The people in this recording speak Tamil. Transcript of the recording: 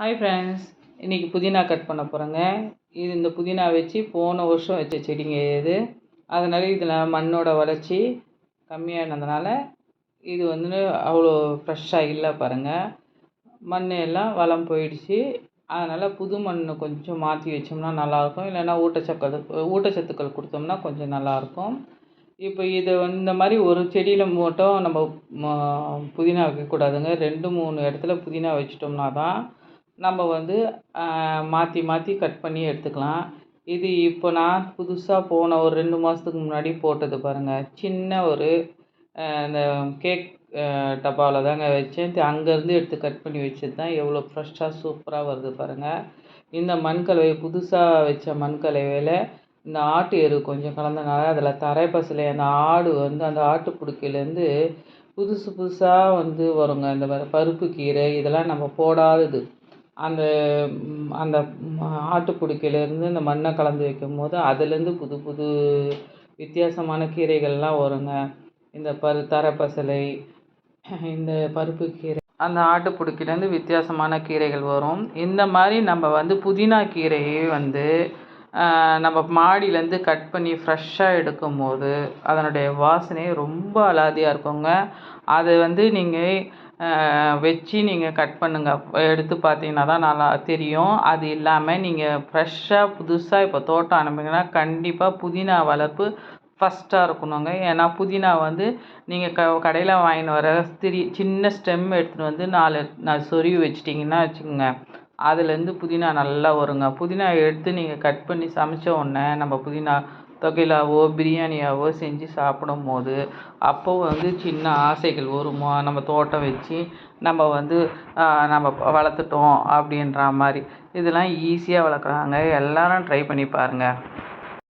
ஹாய் ஃப்ரெண்ட்ஸ் இன்றைக்கி புதினா கட் பண்ண போகிறேங்க இது இந்த புதினா வச்சு போன வருஷம் வச்ச செடிங்க இது. அதனால் இதில் மண்ணோட வளர்ச்சி கம்மியானதுனால இது வந்து அவ்வளோ ஃப்ரெஷ்ஷாக இல்லை பாருங்கள் மண் எல்லாம் வளம் போயிடுச்சு. அதனால் புது மண் கொஞ்சம் மாற்றி வச்சோம்னா நல்லாயிருக்கும். இல்லைன்னா ஊட்டச்சத்து ஊட்டச்சத்துக்கள் கொடுத்தோம்னா கொஞ்சம் நல்லாயிருக்கும். இப்போ இதை இந்த மாதிரி ஒரு செடியில் மட்டும் நம்ம புதினா வைக்கக்கூடாதுங்க. ரெண்டு மூணு இடத்துல புதினா வச்சிட்டோம்னா தான் நம்ம வந்து மாற்றி மாற்றி கட் பண்ணி எடுத்துக்கலாம். இது இப்போ நான் புதுசாக போன ஒரு ரெண்டு மாதத்துக்கு முன்னாடி போட்டது பாருங்கள் சின்ன ஒரு இந்த கேக் டப்பாவில் தாங்க வச்சேன். அங்கேருந்து எடுத்து கட் பண்ணி வச்சது தான் எவ்வளோ ஃப்ரெஷ்ஷாக சூப்பராக வருது பாருங்கள் இந்த மண்கலவை புதுசாக வச்ச மண்கலவையில் இந்த ஆட்டு எரு கொஞ்சம் கலந்தனால அதில் தரை பசலை அந்த ஆடு வந்து அந்த ஆட்டு புடுக்கையிலேருந்து புதுசு புதுசாக வந்து வருங்க. இந்த பருப்பு கீரை இதெல்லாம் நம்ம போடாதது. அந்த அந்த ஆட்டுப்புழுக்கையிலேருந்து இந்த மண்ணை கலந்து வைக்கும்போது அதுலேருந்து புது புது வித்தியாசமான கீரைகள்லாம் வருங்க. இந்த பரு தரப்பசலை இந்த பருப்பு கீரை அந்த ஆட்டுப்புழுக்கையிலேருந்து வித்தியாசமான கீரைகள் வரும். இந்த மாதிரி நம்ம வந்து புதினா கீரையை வந்து நம்ம மாடியிலேருந்து கட் பண்ணி ஃப்ரெஷ்ஷாக எடுக்கும்போது அதனுடைய வாசனை ரொம்ப அலாதியாக இருக்குங்க. அது வந்து நீங்கள் வச்சு நீங்கள் கட் பண்ணுங்கள் எடுத்து பார்த்தீங்கன்னா தான் நல்லா தெரியும். அது இல்லாமல் நீங்கள் ஃப்ரெஷ்ஷாக புதுசாக இப்போ தோட்டம் ஆரம்பிங்கன்னா கண்டிப்பாக புதினா வளர்ப்பு ஃபஸ்ட்டாக இருக்கணுங்க. ஏன்னா புதினா வந்து நீங்கள் க கடையில் வாங்கின்னு வர திரி சின்ன ஸ்டெம் எடுத்துகிட்டு வந்து நாலு நாலு சொருவி வச்சிட்டிங்கன்னா வச்சுக்கோங்க. அதுலேருந்து புதினா நல்லா வருங்க. புதினா எடுத்து நீங்கள் கட் பண்ணி சமைச்ச உடனே நம்ம புதினா தொகையிலாவோ பிரியாணியாவோ செஞ்சு சாப்பிடும் போது அப்போ வந்து சின்ன ஆசைகள் வருமா? நம்ம தோட்டம் வச்சு நம்ம வந்து நம்ம வளர்த்துட்டோம் அப்படின்ற மாதிரி. இதெல்லாம் ஈஸியாக வளர்க்குறாங்க. எல்லோரும் ட்ரை பண்ணி பாருங்கள்